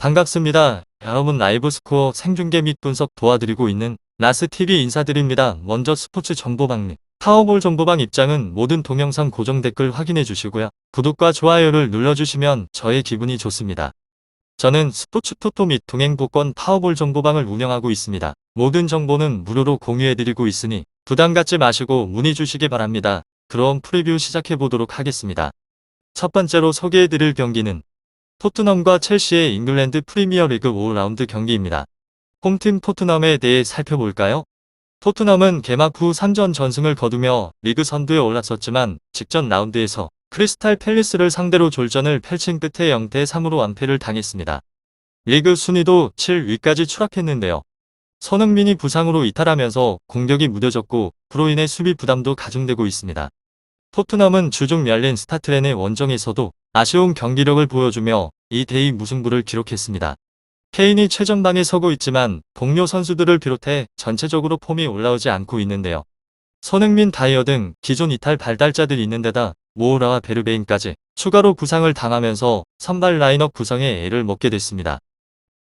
반갑습니다. 여러분 라이브 스코어 생중계 및 분석 도와드리고 있는 라스TV 인사드립니다. 먼저 스포츠 정보방 및 파워볼 정보방 입장은 모든 동영상 고정 댓글 확인해 주시고요. 구독과 좋아요를 눌러주시면 저의 기분이 좋습니다. 저는 스포츠 토토 및 동행복권 파워볼 정보방을 운영하고 있습니다. 모든 정보는 무료로 공유해드리고 있으니 부담 갖지 마시고 문의 주시기 바랍니다. 그럼 프리뷰 시작해 보도록 하겠습니다. 첫 번째로 소개해드릴 경기는 토트넘과 첼시의 잉글랜드 프리미어리그 5라운드 경기입니다. 홈팀 토트넘에 대해 살펴볼까요? 토트넘은 개막 후 3전 전승을 거두며 리그 선두에 올랐었지만 직전 라운드에서 크리스탈 팰리스를 상대로 졸전을 펼친 끝에 0대 3으로 완패를 당했습니다. 리그 순위도 7위까지 추락했는데요. 손흥민이 부상으로 이탈하면서 공격이 무뎌졌고 그로 인해 수비 부담도 가중되고 있습니다. 토트넘은 주중 열린 스타트렌의 원정에서도 아쉬운 경기력을 보여주며 2대2 무승부를 기록했습니다. 케인이 최전방에 서고 있지만 동료 선수들을 비롯해 전체적으로 폼이 올라오지 않고 있는데요. 손흥민 다이어 등 기존 이탈 발달자들이 있는 데다 모우라와 베르베인까지 추가로 부상을 당하면서 선발 라인업 구성에 애를 먹게 됐습니다.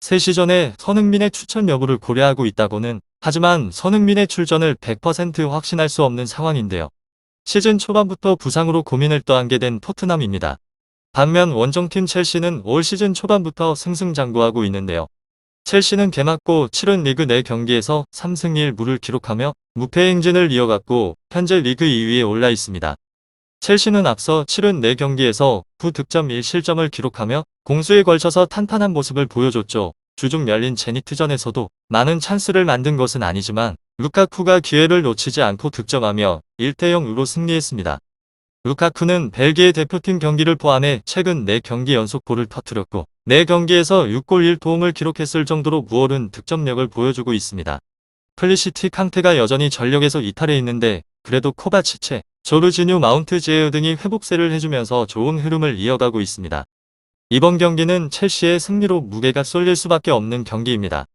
새 시즌에 손흥민의 추천 여부를 고려하고 있다고는 하지만 손흥민의 출전을 100% 확신할 수 없는 상황인데요. 시즌 초반부터 부상으로 고민을 떠안게 된 토트넘입니다. 반면 원정팀 첼시는 올 시즌 초반부터 승승장구하고 있는데요. 첼시는 개막고 7은 리그 내 경기에서 3승 1무를 기록하며 무패 행진을 이어갔고 현재 리그 2위에 올라 있습니다. 첼시는 앞서 7은 4경기에서 9득점 1실점을 기록하며 공수에 걸쳐서 탄탄한 모습을 보여줬죠. 주중 열린 제니트전에서도 많은 찬스를 만든 것은 아니지만 루카쿠가 기회를 놓치지 않고 득점하며 1대0으로 승리했습니다. 루카쿠는 벨기에 대표팀 경기를 포함해 최근 4경기 연속 골을 터뜨렸고 4경기에서 6골 1도움을 기록했을 정도로 무어른 득점력을 보여주고 있습니다. 플리시티 캉테가 여전히 전력에서 이탈해 있는데 그래도 코바치체, 조르지뉴 마운트 제어 등이 회복세를 해주면서 좋은 흐름을 이어가고 있습니다. 이번 경기는 첼시의 승리로 무게가 쏠릴 수밖에 없는 경기입니다.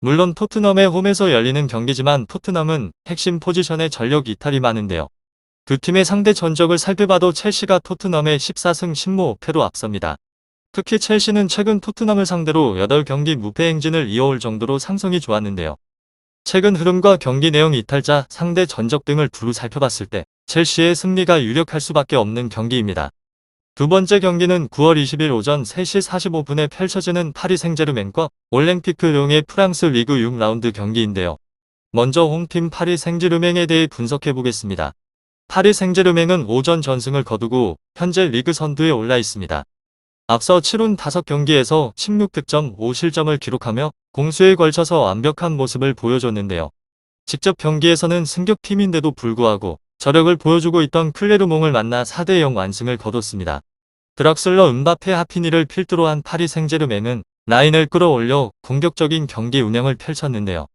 물론 토트넘의 홈에서 열리는 경기지만 토트넘은 핵심 포지션에 전력 이탈이 많은데요. 두 팀의 상대 전적을 살펴봐도 첼시가 토트넘의 14승 15패로 앞섭니다. 특히 첼시는 최근 토트넘을 상대로 8경기 무패 행진을 이어올 정도로 상성이 좋았는데요. 최근 흐름과 경기 내용 이탈자, 상대 전적 등을 두루 살펴봤을 때 첼시의 승리가 유력할 수밖에 없는 경기입니다. 두 번째 경기는 9월 20일 오전 3시 45분에 펼쳐지는 파리 생제르맹과 올랭피크 룡의 프랑스 리그 6라운드 경기인데요. 먼저 홈팀 파리 생제르맹에 대해 분석해 보겠습니다. 파리 생제르맹은 오전 전승을 거두고 현재 리그 선두에 올라 있습니다. 앞서 7운 5경기에서 16득점 5실점을 기록하며 공수에 걸쳐서 완벽한 모습을 보여줬는데요. 직접 경기에서는 승격팀인데도 불구하고 저력을 보여주고 있던 클레르몽을 만나 4대0 완승을 거뒀습니다. 드락슬러 은바페 하피니를 필두로 한 파리 생제르맹은 라인을 끌어올려 공격적인 경기 운영을 펼쳤는데요.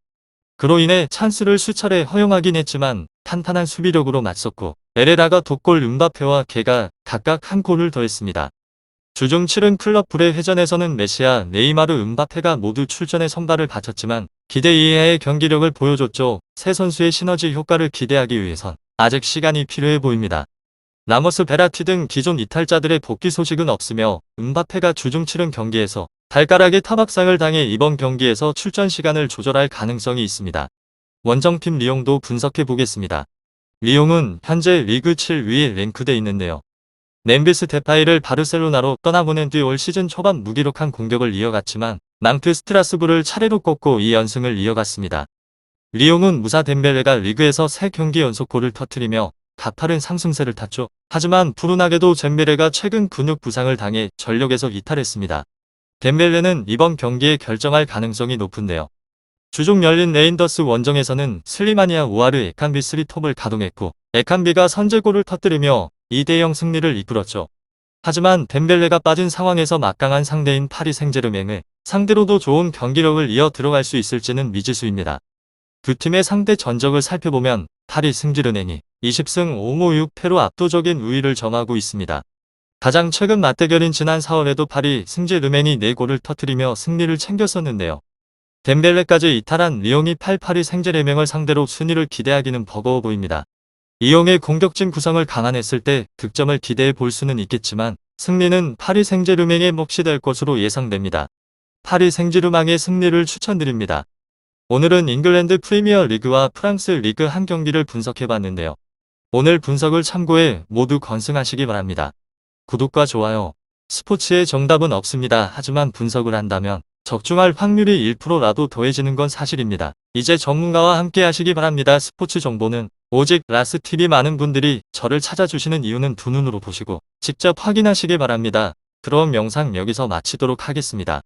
그로 인해 찬스를 수차례 허용하긴 했지만 탄탄한 수비력으로 맞섰고 에레라가 독골 은바페와 개가 각각 한 골을 더했습니다. 주중 7은 클럽 불의 회전에서는 메시아, 네이마르, 은바페가 모두 출전에 선발을 바쳤지만 기대 이하의 경기력을 보여줬죠. 세 선수의 시너지 효과를 기대하기 위해선 아직 시간이 필요해 보입니다. 라모스 베라티 등 기존 이탈자들의 복귀 소식은 없으며 은바페가 주중 7은 경기에서 발가락에 타박상을 당해 이번 경기에서 출전 시간을 조절할 가능성이 있습니다. 원정팀 리용도 분석해 보겠습니다. 리용은 현재 리그 7위에 랭크돼 있는데요. nem비스 데파이를 바르셀로나로 떠나보낸 뒤 올 시즌 초반 무기력한 공격을 이어갔지만 낭트 스트라스부를 차례로 꺾고 2연승을 이어갔습니다. 리용은 무사 덴벨레가 리그에서 3경기 연속 골을 터뜨리며 가파른 상승세를 탔죠. 하지만 불운하게도 젠베레가 최근 근육 부상을 당해 전력에서 이탈했습니다. 덴벨레는 이번 경기에 결정할 가능성이 높은데요. 주중 열린 레인더스 원정에서는 슬리마니아 우아르 에칸비 3톱을 가동했고 에칸비가 선제골을 터뜨리며 2대0 승리를 이끌었죠. 하지만 덴벨레가 빠진 상황에서 막강한 상대인 파리 생제르맹을 상대로도 좋은 경기력을 이어 들어갈 수 있을지는 미지수입니다. 두 팀의 상대 전적을 살펴보면 파리 승지르맹이 20승 5무 6패로 압도적인 우위를 점하고 있습니다. 가장 최근 맞대결인 지난 4월에도 파리 승제르맹이 4골을 터뜨리며 승리를 챙겼었는데요. 덴벨레까지 이탈한 리옹이 8파리 생제르맹을 상대로 순위를 기대하기는 버거워 보입니다. 이용의 공격진 구성을 강화했을 때 득점을 기대해 볼 수는 있겠지만 승리는 파리 생제르맹의 몫이 될 것으로 예상됩니다. 파리 생지르망의 승리를 추천드립니다. 오늘은 잉글랜드 프리미어 리그와 프랑스 리그 한 경기를 분석해봤는데요. 오늘 분석을 참고해 모두 건승하시기 바랍니다. 구독과 좋아요. 스포츠의 정답은 없습니다. 하지만 분석을 한다면 적중할 확률이 1%라도 더해지는 건 사실입니다. 이제 전문가와 함께 하시기 바랍니다. 스포츠 정보는 오직 라스TV 많은 분들이 저를 찾아주시는 이유는 두 눈으로 보시고 직접 확인하시기 바랍니다. 그럼 영상 여기서 마치도록 하겠습니다.